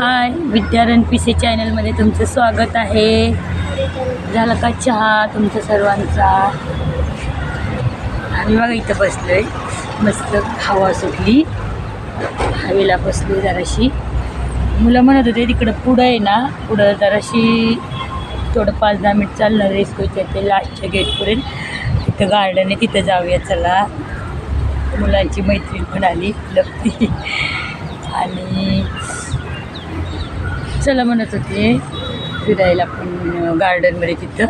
हाय विद्या रणपिसे चॅनलमध्ये तुमचं स्वागत आहे. झालं का चहा तुमचा सर्वांचा? आम्ही बघा इथं बसलो आहे मस्त हवा सुटली. हवेला बसलो जराशी. मुलं म्हणत होते तिकडं पुढं आहे ना पुढं जराशी थोडं पाच दहा मिनिट चालणार रेस्कोच्या ते लास्टच्या गेटपर्यंत तिथं गार्डन आहे तिथं जाऊया चला. मुलांची मैत्रीण पण आली लपती. आणि चला म्हणत होते फिरायला पण गार्डनमध्ये तिथं.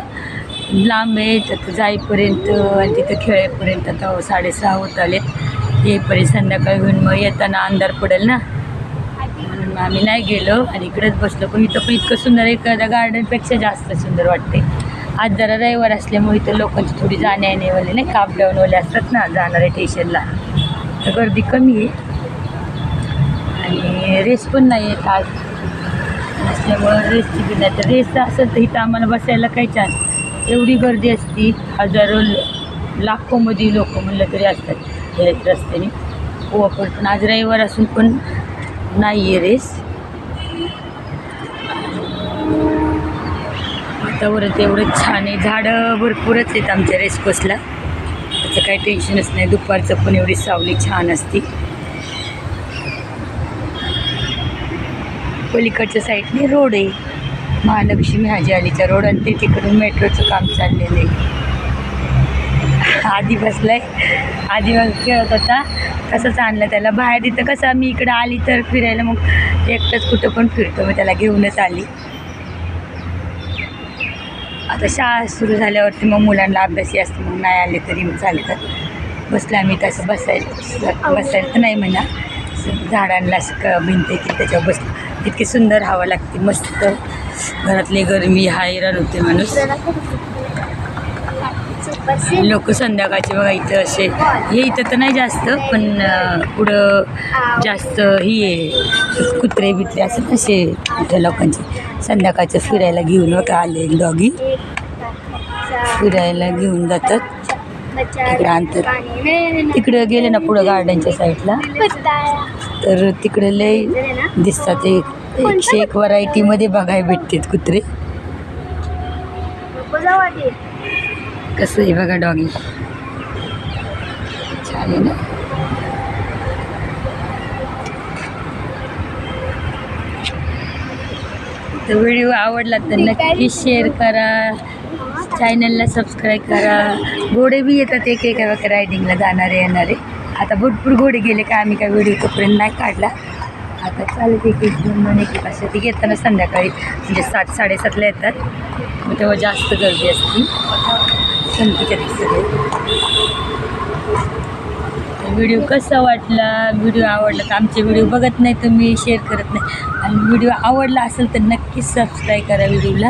लांब आहे तिथं जाईपर्यंत आणि तिथं खेळेपर्यंत आता साडेसहा होत आलेत. येईपर्यंत संध्याकाळी होऊन मग येताना अंधार पडेल ना. म्हणून मग आम्ही नाही गेलो आणि इकडेच बसलो. पण इथं पण इतकं सुंदर एखाद्या गार्डनपेक्षा जास्त सुंदर वाटते. आज जरा रविवार असल्यामुळे इथं लोकांची थोडी जाण्या येणेवाले नाही काप डाऊनवाले असतात ना जाणाऱ्या स्टेशनला तर गर्दी कमी आहे. आणि रेस पण नाही आहेत आज. असल्यामुळं रेसची बी नाही तर रेस असेल तर इथं आम्हाला बसायला काही चान्स एवढी गर्दी असती हजारो लाखोमध्ये लोक म्हणलं तरी असतात या रस्त्याने. ओवापड पण आज रविवार असून पण नाही आहे रेस वातावरण एवढं छान आहे. झाडं भरपूरच आहेत आमच्या रेसकोसला त्याचं काही टेन्शनच नाही. दुपारचं पण एवढी सावली छान असती. पलीकडच्या साईडने रोड आहे. महालक्ष्मी हाजी अलीचा रोड आणि ते तिकडून मेट्रोचं काम चाललेलं आहे. आधी बसलाय. आधी मग खेळत होता. तसंच आणलं त्याला. बाहेर इथं कसं मी इकडं आली तर फिरायला मग एकटंच कुठं पण फिरतो. मग त्याला घेऊनच आली. आता शाळा सुरू झाल्यावरती मग मुलांना अभ्यासही असते. मग नाही आले तरी चालतं. बसलं आम्ही तसं बसायला. बसायला तर नाही म्हणा. झाडांना असं क भिंत की त्याच्यावर बसलं. इतकी सुंदर हवा लागते मस्त. घरातली गरमी हैराण होते माणूस. लोक संध्याकाळचे बघा इथं असे. हे इथं तर नाही जास्त पण पुढं जास्त ही आहे. कुत्रे बित्रे असं असे इथं लोकांचे. संध्याकाळचं फिरायला घेऊन बघा आले डॉगी फिरायला घेऊन जातात. तिकडे आणतात तिकडे गेले ना पुढं गार्डनच्या साईडला. तर तिकडे लय दिसतात एक एकशे एक व्हरायटीमध्ये बघायला भेटतात कुत्रे. कसं आहे बघा डॉगी. छान आहे ना? तर व्हिडिओ आवडला तर नक्की शेअर करा. चॅनलला सबस्क्राईब करा. घोडे बी येतात एक एका एका रायडिंगला जाणारे येणारे. आता भरपूर घोडे गेले का आम्ही काय व्हिडिओ तोपर्यंत नाही काढला. आता चालत एक एक दोन दोन एक असे ती ते संध्याकाळी म्हणजे सात साडेसातला येतात. मग तेव्हा जास्त गर्दी असते. संतीच्या सगळे. व्हिडिओ कसा वाटला? व्हिडिओ आवडला तर आमचे व्हिडिओ बघत नाही तुम्ही शेअर करत नाही. आणि व्हिडिओ आवडला असेल तर नक्कीच सबस्क्राईब करा व्हिडिओला